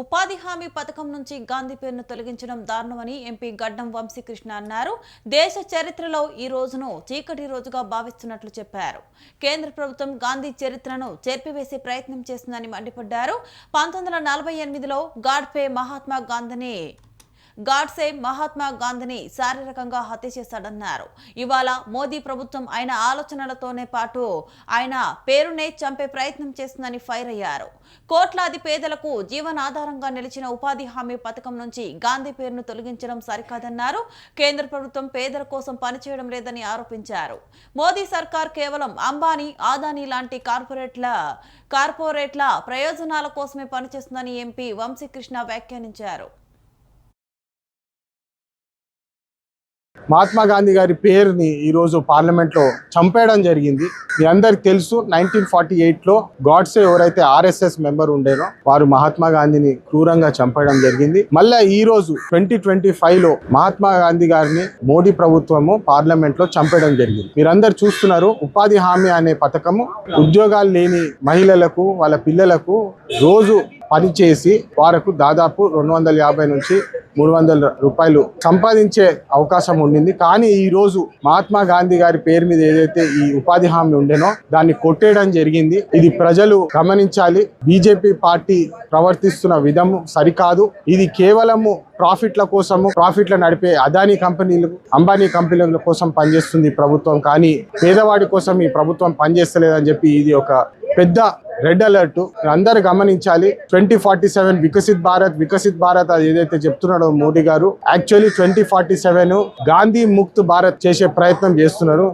ఉపాధి హామీ పథకం నుంచి గాంధీ పేరును తొలగించడం దారుణమని ఎంపీ గడ్డం వంశీకృష్ణ అన్నారు. దేశ చరిత్రలో ఈ రోజును చీకటి రోజుగా భావిస్తున్నట్లు చెప్పారు. కేంద్ర ప్రభుత్వం గాంధీ చరిత్రను చెరిపివేసే ప్రయత్నం చేస్తుందని మండిపడ్డారు. పంతొమ్మిది వందల నలభై ఎనిమిదిలో గాడ్ఫే మహాత్మా గాంధీని గాడ్సే మహాత్మా గాంధీని శారీరకంగా హత్య చేశాడన్నారు. ఇవాళ మోదీ ప్రభుత్వం ఆయన ఆలోచనలతోనే పాటు ఆయన పేరునే చంపే ప్రయత్నం చేస్తుందని ఫైర్ అయ్యారు. కోట్లాది పేదలకు జీవనాధారంగా నిలిచిన ఉపాధి హామీ పథకం నుంచి గాంధీ పేరును తొలగించడం సరికాదన్నారు. కేంద్ర ప్రభుత్వం పేదల కోసం పనిచేయడం లేదని ఆరోపించారు. మోదీ సర్కార్ కేవలం అంబానీ ఆదానీ లాంటి కార్పొరేట్ల కార్పొరేట్ల ప్రయోజనాల కోసమే పనిచేస్తుందని ఎంపీ వంశీకృష్ణ వ్యాఖ్యానించారు. మహాత్మా గాంధీ గారి పేరుని ఈరోజు పార్లమెంట్లో చంపేయడం జరిగింది. మీ అందరికి తెలుసు నైన్టీన్ ఫార్టీ ఎయిట్లో గాడ్సే ఎవరైతే ఆర్ఎస్ఎస్ మెంబర్ ఉండేనో వారు మహాత్మా గాంధీని క్రూరంగా చంపేయడం జరిగింది. మళ్ళా ఈ రోజు ట్వంటీ ట్వంటీ ఫైవ్లో మహాత్మా గాంధీ గారిని మోడీ ప్రభుత్వము పార్లమెంట్లో చంపేయడం జరిగింది. మీరందరు చూస్తున్నారు ఉపాధి హామీ అనే పథకము ఉద్యోగాలు లేని మహిళలకు వాళ్ళ పిల్లలకు రోజు పనిచేసి వారకు దాదాపు రెండు వందల యాభై నుంచి మూడు వందల రూపాయలు సంపాదించే అవకాశం ఉండింది. కానీ ఈ రోజు మహాత్మా గాంధీ గారి పేరు మీద ఏదైతే ఈ ఉపాధి హామీ ఉండేనో దాన్ని కొట్టేయడం జరిగింది. ఇది ప్రజలు గమనించాలి. బీజేపీ పార్టీ ప్రవర్తిస్తున్న విధము సరికాదు. ఇది కేవలము ప్రాఫిట్ల కోసము ప్రాఫిట్ల నడిపే అదానీ కంపెనీలు అంబానీ కంపెనీల కోసం పనిచేస్తుంది ప్రభుత్వం. కానీ పేదవాడి కోసం ఈ ప్రభుత్వం పనిచేస్తలేదని చెప్పి ఇది ఒక పెద్ద రెడ్ అలర్ట్. అందరు గమనించాలి. Twenty forty seven Viksit Bharat Viksit Bharat అది ఏదైతే చెప్తున్నాడో Modi garu actually twenty forty seven Gandhi Mukt Bharat చేసే ప్రయత్నం చేస్తున్నారు.